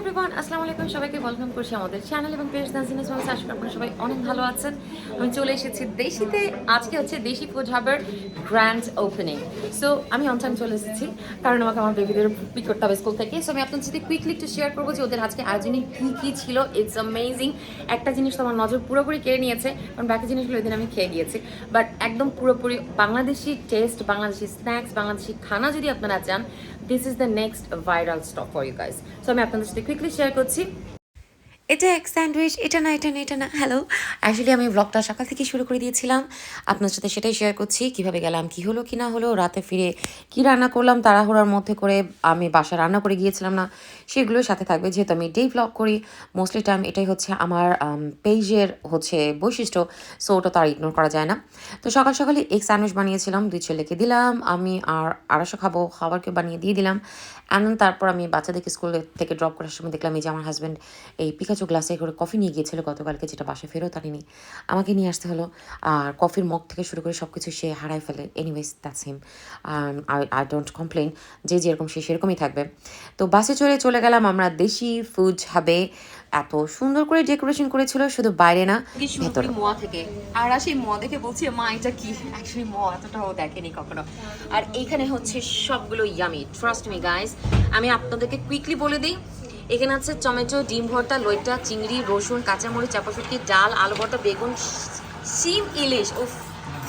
Everyone আসসালামু আলাইকুম। সবাইকে ওয়েলকাম করছি আমাদের চ্যানেল এবং পেজ নাজিনা সোহাস আশা করি আপনারা সবাই অনেক ভালো আছেন। আমি চলে এসেছি দেশিতে। আজকে হচ্ছে Deshi food grand opening so আমি অন টাইম চলে এসেছি। কারণ আমাকে আমার বেবিদের পিক করতে হবে স্কুল থেকে। সো আমি আপনাদের সাথে কুইকলি একটু শেয়ার করব যে ওদের আজকে আয়োজনে কী কী ছিল। ইটস অ্যামেজিং একটা জিনিস তো আমার নজর পুরোপুরি কেড়ে নিয়েছে। কারণ বাকি জিনিসগুলো ওই দিন আমি খেয়ে গিয়েছি। বাট একদম পুরোপুরি বাংলাদেশি টেস্ট বাংলাদেশি স্ন্যাক্স বাংলাদেশি খানা যদি আপনারা চান this is the next viral stock for you guys so আমি আপনাদের সাথে কুইকলি শেয়ার করছি। এটা এক স্যান্ডউইচ, এটা না এটা না এটা না। হ্যালো অ্যাকচুয়ালি আমি ব্লগটা সকাল থেকে শুরু করে দিয়েছিলাম। আপনার সাথে সেটাই শেয়ার করছি। কীভাবে গেলাম, কি হলো, কি না হলো, রাতে ফিরে কি রান্না করলাম, তাড়াহুড়ার মধ্যে করে আমি বাসা রান্না করে গিয়েছিলাম না। সেগুলোর সাথে থাকবে, যেহেতু আমি ডে ব্লগ করি মোস্টলি টাইম এটাই হচ্ছে আমার পেজের হচ্ছে বৈশিষ্ট্য। সো ওটা তার ইগনোর করা যায় না। তো সকাল সকালে এক স্যান্ডউইচ বানিয়েছিলাম, দুই ছেলেকে দিলাম, আমি আর আড়াইশো খাব, খাবারকে বানিয়ে দিয়ে দিলাম। অ্যান্ড তারপর আমি বাচ্চাদেরকে স্কুল থেকে ড্রপ করার সময় দেখলাম, এই যে আমার হাজব্যান্ড এই পিকাচু গ্লাসে করে কফি নিয়ে গিয়েছিল গতকালকে যেটা বাসে ফেরত আনিনি। আমাকে নিয়ে আসতে হলো। আর কফির মগ থেকে শুরু করে সব কিছু সে হারাই ফেলে। Anyways that's him I I don't complain যে যেরকম সে সেরকমই থাকবে। তো বাসে চলে চলে গেলাম আমরা দেশি ফুড হবে এত সুন্দর করে ডেকোরেশন করেছিল শুধু বাইরে না ভেতরে। মোয়া থেকে। আর সেই মোয়া দেখে বলছি মা এটা কি? অ্যাকচুয়ালি মোয়া এতটাও দেখেনি কখনো। আর এইখানে হচ্ছে সবগুলো ইয়ামি ট্রাস্ট মি গাইস আমি আপনাদেরকে কুইকলি বলে দিই এখানে আছে টমেটো ডিম ভর্তা লইটা চিংড়ি রসুন কাঁচামরিচ চাপাশুটকি ডাল আলু ভর্তা বেগুন শিম ইলিশ। উফ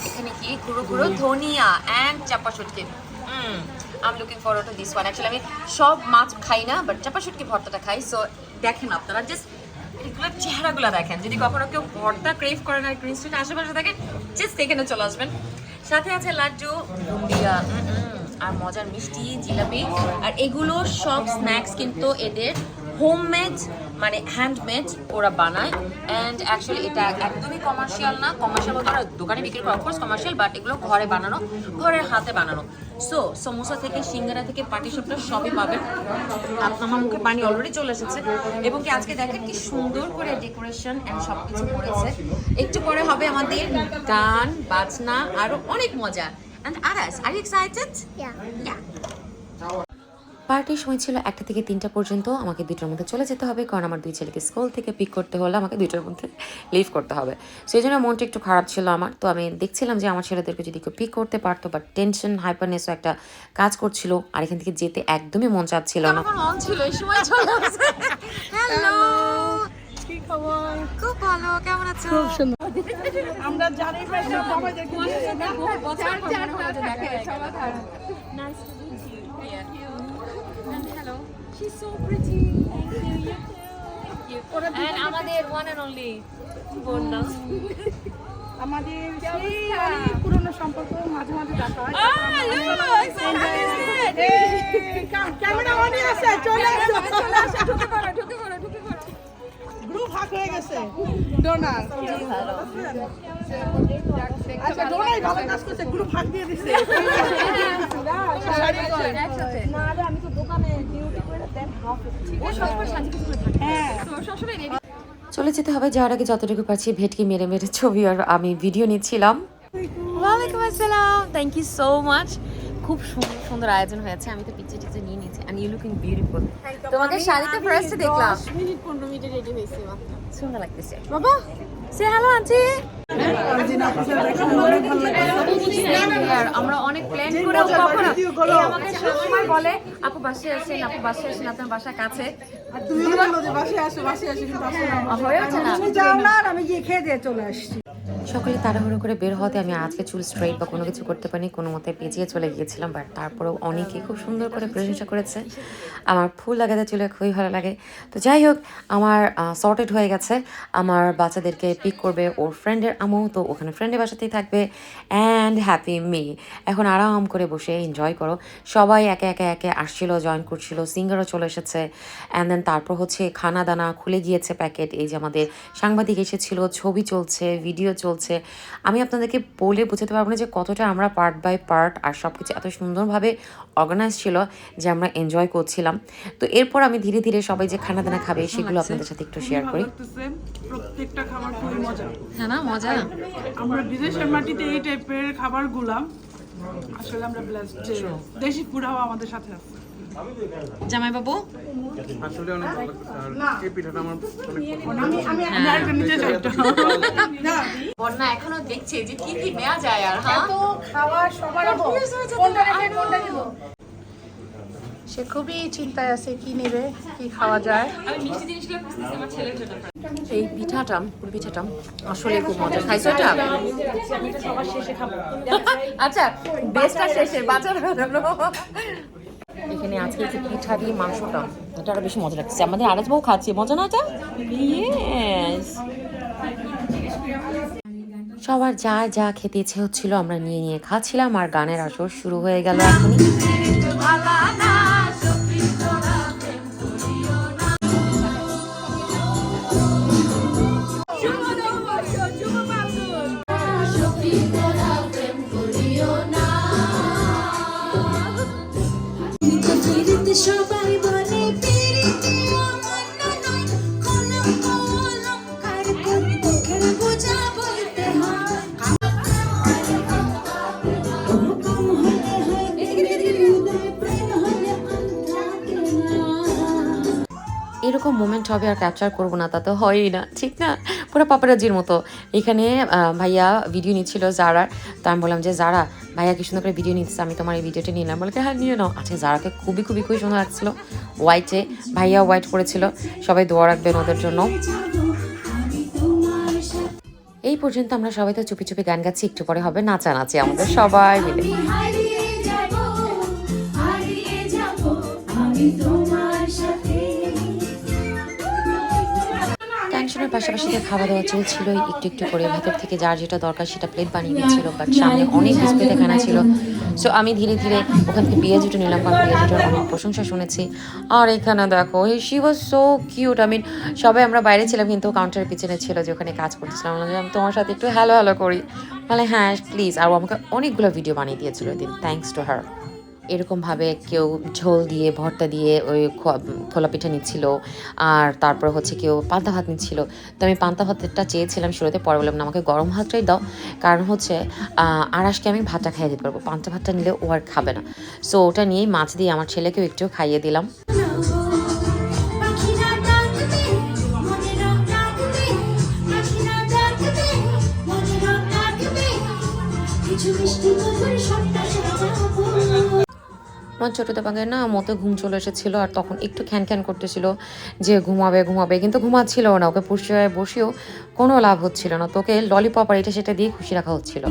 এখানে কি? গুঁড়ো গুঁড়ো ধনিয়া and চাপাশুটকি I'm looking forward to this one actually আমি সব মাছ খাই না বাট চাপাশুটকি ভর্তাটা খাই। সো দেখেন আপনারা জাস্ট এগুলোর চেহারাগুলো দেখেন। যদি কখনো কেউ ভর্তা ক্রেভ করেন আর গ্রিন স্ট্রিট আশেপাশে থাকেন জাস্ট এখানে চলে আসবেন। সাথে আছে লাড্ডু বুন্দিয়া আর মজার মিষ্টি, জিলাপি। আর এগুলো সব স্ন্যাক্স কিন্তু এদের হোমমেড মানে হ্যান্ডমেড ওরা বানায়। অ্যান্ড অ্যাকচুয়ালি এটা একদমই কমার্শিয়াল না। কমার্শিয়াল বলতে ওরা দোকানে বিক্রি করে অফকোর্স কমার্শিয়াল বাট এগুলো ঘরে বানানো, ঘরের হাতে বানানো। সো সমোসা থেকে, সিঙ্গারা থেকে, পাটি সবটা সবই পাবেন। আপনার মুখে পানি অলরেডি চলে এসেছে। এবং কি আজকে দেখেন কি সুন্দর করে ডেকোরেশন অ্যান্ড সব কিছু করেছে। একটু পরে হবে আমাদের গান, বাজনা আরও অনেক মজা। And আরাস are you excited Yeah. Yeah. পার্টির সময় ছিল একটা থেকে তিনটা পর্যন্ত আমাকে দুটোর মধ্যে চলে যেতে হবে কারণ আমার দুই ছেলেকে স্কুল থেকে পিক করতে হলে আমাকে দুটোর মধ্যে লিভ করতে হবে। সেই জন্য মনটা একটু খারাপ ছিল আমার। তো আমি দেখছিলাম যে আমার ছেলেদেরকে যদি কেউ পিক করতে পারতো বাট টেনশন হাইপারনেসও একটা কাজ করছিল আর এখান থেকে যেতে একদমই মন চাচ্ছিল না। ছিল? এই সময় চলে হ্যালো খুব ভালো কেমন আছো? খুব সুন্দর। আমরা জানি ভাই যে বাবা দেখে And আমাদের one and only বন্যা আমাদের সেই অনেক পুরনো সম্পর্ক মাঝে মাঝে দেখা হয়। ক্যামেরা অনই আছে চলে আসো। চলে আসো ঢুকে পড়ো ঢুকে পড়ো ঢুকে হয়ে গেছে? ডোনার। আচ্ছা ডোনাই ভালো কাজ করছে গ্রুপ দিয়ে দিছে। হ্যাঁ। চলে যেতে হবে যাওয়ার আগে যতটুকু পারছি ভেটকি মেরে মেরে ছবি আর আমি ভিডিও নিচ্ছিলাম। ওয়ালাইকুম আসসালাম। থ্যাংক ইউ সো মাচ খুব সুন্দর সুন্দর আয়োজন হয়েছে। আমি তো পিকচার টিকচার নিয়ে অ্যান্ড ইউ লুকিং বিউটিফুল তোমাকে শাড়িতে ফার্স্ট দেখলাম। মিনিট পনেরো মিনিটে রেডি হয়েছে সুন্দর লাগতেছে। বাবা। সে হ্যালো আন্টি আমরা অনেক প্ল্যান করে কখনো আমাকে সবসময় বলে আপু বাসায় আসেন আপু বাসায় আসেন আপনার বাসা কাছে। তুমি যে বাসে আসো বাসে আসো কিন্তু আসো না। হয়ে ওঠে না। তুমি যাও না আমি গিয়ে খেয়ে দিয়ে চলে আসছি। সকালে তাড়াহুড়ো করে বের হতে আমি আজকে চুল স্ট্রেট বা কোনো কিছু করতে পারিনি, কোনো মতে পেঁচিয়ে চলে গিয়েছিলাম বাট তারপরেও অনেকে খুব সুন্দর করে প্রশংসা করেছে। আমার ফুল লাগাতে চুলে খুবই ভালো লাগে। তো যাই হোক, আমার সর্টেড হয়ে গেছে। আমার বাচ্চাদেরকে পিক করবে ওর ফ্রেন্ডের আমও তো ওখানে ফ্রেন্ডের বাসাতেই থাকবে। অ্যান্ড হ্যাপি মি এখন আরাম করে বসে এনজয় করো। সবাই একে একে একে আসছিল জয়েন করছিল সিঙ্গারও চলে এসেছে। অ্যান্ড দেন তারপর হচ্ছে খানা দানা খুলে গিয়েছে প্যাকেট এই যে আমাদের সাংবাদিক এসেছিল, ছবি চলছে ভিডিও চলছে। আমি আপনাদেরকে বলে বোঝাতে পারব না যে কতটা আমরা পার্ট বাই পার্ট আর সব কিছু এত সুন্দরভাবে অর্গানাইজ ছিল যে আমরা এনজয় করছিলাম। তো এরপর আমি ধীরে ধীরে সবাই যে খানা দানা খাবে সেগুলো আপনাদের সাথে একটু শেয়ার করি। প্রত্যেকটা খাবার খুবই মজা হ্যাঁ না মজা। আমরা বিদেশের মাটিতে এই টাইপের খাবার গুলাম আসলে আমরা ব্লেসড দেশি হাওয়া আমাদের সাথে আছে। জামাই বাবু আসলে অনেক ভালো এই পিঠাটা আমার একটা। বন্যা এখনও দেখছে যে কি কি নেওয়া যায় আর হ্যাঁ? খাওয়ার সবার কোনটা রেখে কোনটা নিব? সে খুবই চিন্তায় আছে কি নেবে কি খাওয়া যায়। এই পিঠাটা পিঠাটা আসলে খুব মজা খাইছো এটা? আচ্ছা বেস্টটা শেষে বাজার এখানে আজকে যে পিঠা দিয়ে মাংসটা, এটা আরও বেশি মজা লাগছে। আমাদের আরেজ বউ খাচ্ছে, মজা না এটা? সবার যা যা খেতে ইচ্ছে হচ্ছিল আমরা নিয়ে নিয়ে খাচ্ছিলাম, আর গানের আসর শুরু হয়ে গেল এখনই। মোমেন্ট হবে আর ক্যাপচার করব না, তা তো হয়ই না। ঠিক না? পুরো পাপারাজির মতো। এখানে ভাইয়া ভিডিও নিচ্ছিল জারার তা আমি বললাম যে জারা ভাইয়া কি সুন্দর করে ভিডিও নিচ্ছে, আমি তোমার এই ভিডিওটা নিলাম বলে হ্যাঁ নিয়ে নাও। আচ্ছা জারাকে খুবই খুবই খুবই সুন্দর লাগছিল হোয়াইটে ভাইয়া হোয়াইট করেছিল সবাই দোয়া রাখবেন ওদের জন্য। এই পর্যন্ত আমরা সবাই তো চুপি চুপি গান গাচ্ছি, একটু পরে হবে নাচানাচি আমাদের সবাই মিলে। পাশাপাশি তো খাওয়া দাওয়া চলছিল একটু একটু করে ভেতর থেকে যার যেটা দরকার সেটা প্লেট বানিয়ে দিচ্ছিল বাট সামনে অনেক ডিসপ্লেতে খানা ছিল। সো আমি ধীরে ধীরে ওখান থেকে পেঁয়াজুটো নিলাম, কারণ পেঁয়াজুটোর অনেক প্রশংসা শুনেছি। আর এখানে দেখো hey she was so cute I mean সবাই আমরা বাইরে ছিলাম, কিন্তু কাউন্টারের পিছনে ছিল যে ওখানে কাজ করতেছিলাম। আমি তোমার সাথে একটু হ্যালো হ্যালো করি। বলে হ্যাঁ প্লিজ আর আমাকে অনেকগুলো ভিডিও বানিয়ে দিয়েছিল দিন থ্যাংকস টু হার এরকমভাবে কেউ ঝোল দিয়ে, ভর্তা দিয়ে ওই খোলা পিঠা নিচ্ছিল আর তারপর হচ্ছে কেউ পান্তা ভাত নিচ্ছিল। তো আমি পান্তা ভাতটা চেয়েছিলাম শুরুতে, পরে বললাম, না, আমাকে গরম ভাতটাই দাও। কারণ হচ্ছে আরাসকে আমি ভাতটা খাইয়ে দিতে পারব। পান্তা ভাতটা নিলে ও আর খাবে না। সো ওটা নিয়েই মাছ দিয়ে আমার ছেলেকেও একটু খাইয়ে দিলাম। আমার ছোটোতে পাগে না মতে ঘুম চলে এসেছিল আর তখন একটু খ্যান খ্যান করতেছিল যে ঘুমাবে ঘুমাবে। কিন্তু ঘুমাচ্ছিল না, ওকে পুষে বসেও কোনো লাভ হচ্ছিল না। তোকে ললিপপ আর এটা সেটা দিয়ে খুশি রাখা হচ্ছিল।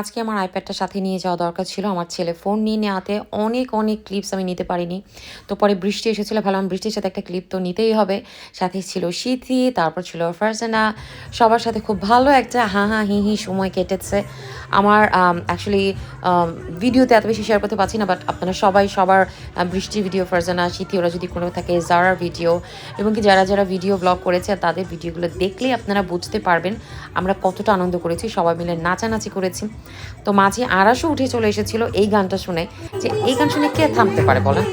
আজকে আমার আইপ্যাডটা সাথে নিয়ে যাওয়া দরকার ছিল। আমার ছেলে ফোন নিয়ে নেওয়াতে অনেক অনেক ক্লিপস আমি নিতে পারিনি। তো পরে বৃষ্টি এসেছিল ভাবলাম বৃষ্টির সাথে একটা ক্লিপ তো নিতেই হবে। সাথে ছিল শীতি তারপর ছিল ফারজানা। সবার সাথে খুব ভালো একটা হা হা হি হি সময় কেটেছে। আমার অ্যাকচুয়ালি ভিডিওতে এত বেশি শেয়ার করতে পারছি না বাট আপনারা সবাই সবার আহ, বৃষ্টি ভিডিও ফারজানা শীতি ওরা যদি কোনো থাকে জারার ভিডিও এবং কি যারা যারা ভিডিও ব্লগ করেছে তাদের ভিডিওগুলো দেখলেই আপনারা বুঝতে পারবেন আমরা কতটা আনন্দ করেছি। সবাই মিলে নাচানাচি করেছি। তো মাঝে আড়াশো উঠে চলে এসেছিল এই গানটা শুনে। যে এই গান শুনে কে থামতে পারে বলেন?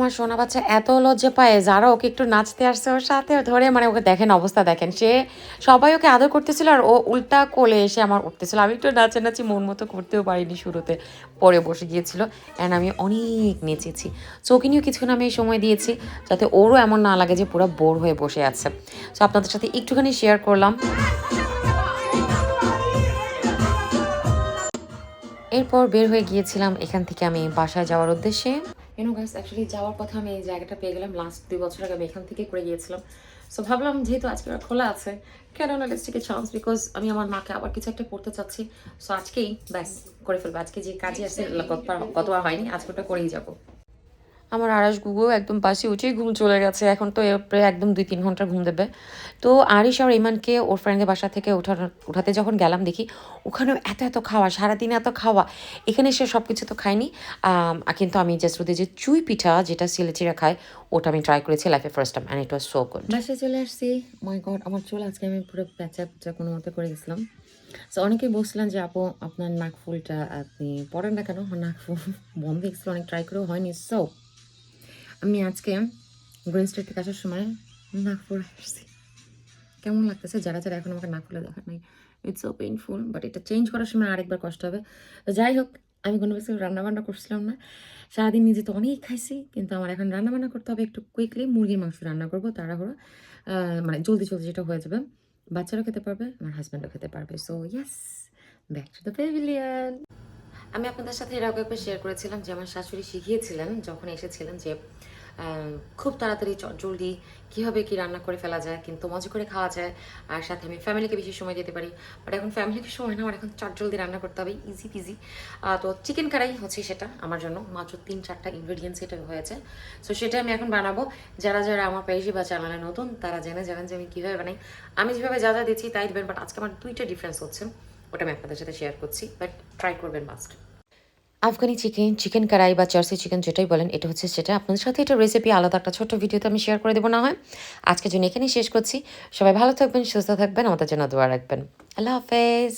আমার সোনা বাচ্চা এত লজ্জা পায়, যারা ওকে একটু নাচতে আসছে, ওর সাথে ধরে মানে ওকে দেখেন, অবস্থা দেখেন। সে সবাই ওকে আদর করতেছিল আর ও উল্টা কোলে এসে আমার উঠতেছিল। আমি একটু নাচে নাচি মন মতো করতেও পারিনি শুরুতে, পরে বসে গিয়েছিল। অ্যান্ড আমি অনেক নেচেছি। চোখে নিয়েও কিছুক্ষণ আমি এই সময় দিয়েছি, যাতে ওরও এমন না লাগে যে পুরো বোর হয়ে বসে আছে। তো আপনাদের সাথে একটুখানি শেয়ার করলাম। এরপর বের হয়ে গিয়েছিলাম এখান থেকে আমি বাসায় যাওয়ার উদ্দেশ্যে। ইউনো গাছ অ্যাকচুয়ালি যাওয়ার কথা আমি এই জায়গাটা পেয়ে গেলাম। লাস্ট দুই বছর আগে আমি এখান থেকে করে গিয়েছিলাম। সো ভাবলাম যেহেতু আজকে খোলা আছে কেন না লেটস টেক চান্স বিকজ আমি আমার মাকে আবার কিছু একটা করতে চাচ্ছি। সো আজকেই ব্যাস, করে ফেলব। আজকে যে কাজে আছে, গতবার হয়নি, আজকে ওটা করেই যাব। আমার আড়াস গুগু একদম পাশে উঠেই ঘুম চলে গেছে। এখন তো প্রায় একদম দুই তিন ঘণ্টা ঘুম দেবে। তো আরিশ আর ইমানকে ওর ফ্রেন্ডের বাসা থেকে উঠানো, উঠাতে যখন গেলাম দেখি ওখানেও এত এত খাওয়া, সারাদিনে এত খাওয়া। এখানে সে সব কিছু তো খায়নি। কিন্তু আমি জাস্ট ওদের যে চুই পিঠা যেটা সিলেচিরা খায়, ওটা আমি ট্রাই করেছি লাইফে first time and it was so good বাসায় চলে আসছি। মাই গড আমার চুল আজকে আমি পুরো প্যাচা প্যাচা কোনো মতো করে গেছিলাম সো অনেকেই বলছিলেন যে, আপু, আপনার নাকফুলটা আপনি পরেন না কেন? নাকফুল বন্ধ গেছিল, অনেক ট্রাই করেও হয়নি। সো আমি আজকে গ্রিন স্ট্রিট থেকে আসার সময় নাগপুর আসছি। কেমন লাগতেছে? যারা যারা এখন আমাকে নাগপুরে দেখা নাই ইটস সো পেইনফুল বাট এটা চেঞ্জ করার সময় আরেকবার কষ্ট হবে। তো যাই হোক, আমি কোনো কিছু রান্নাবান্না করছিলাম না। সারাদিন নিজে তো অনেক খাইছি, কিন্তু আমার এখন রান্নাবান্না করতে হবে একটু কুইকলি মুরগির মাংস রান্না করব তাড়াহুড়ো। মানে জলদি জলদি যেটা হয়ে যাবে। বাচ্চারাও খেতে পারবে, আমার হাজব্যান্ডও খেতে পারবে। So yes back to the pavilion আমি আপনাদের সাথে এর আগে একবার শেয়ার করেছিলাম যে আমার শাশুড়ি শিখিয়েছিলেন যখন এসেছিলেন যে খুব তাড়াতাড়ি জলদি কীভাবে কি রান্না করে ফেলা যায়, কিন্তু মজা করে খাওয়া যায়, আর সাথে আমি ফ্যামিলিকে বেশি সময় দিতে পারি। বাট এখন ফ্যামিলিকে সময় না আমার এখন চার জলদি রান্না করতে হবে ইজি পিজি তো চিকেন কারাই হচ্ছে সেটা আমার জন্য, মাত্র তিন চারটা ইনগ্রেডিয়েন্টস এটা হয়েছে। সো সেটা আমি এখন বানাবো। যারা যারা আমার পেজে বা চ্যানেলে নতুন, তারা জেনে যাবেন যে আমি কীভাবে বানাই। আমি যেভাবে যা যা দিচ্ছি তাই দেবেন বাট আজকে আমার দুইটা ডিফারেন্স হচ্ছে। ওটা আমি আপনাদের সাথে শেয়ার করছি বাট ট্রাই করবেন must Afghani chicken chicken karahi বা চার্সি চিকেন যেটাই বলেন, এটা হচ্ছে সেটা। আপনাদের সাথে এটা রেসিপি আলাদা একটা ছোট্ট ভিডিওতে আমি শেয়ার করে দেবো, না হয় আজকের জন্য এখানেই শেষ করছি। সবাই ভালো থাকবেন, সুস্থ থাকবেন, আমাদের জন্য দোয়া রাখবেন। আল্লাহ হাফেজ।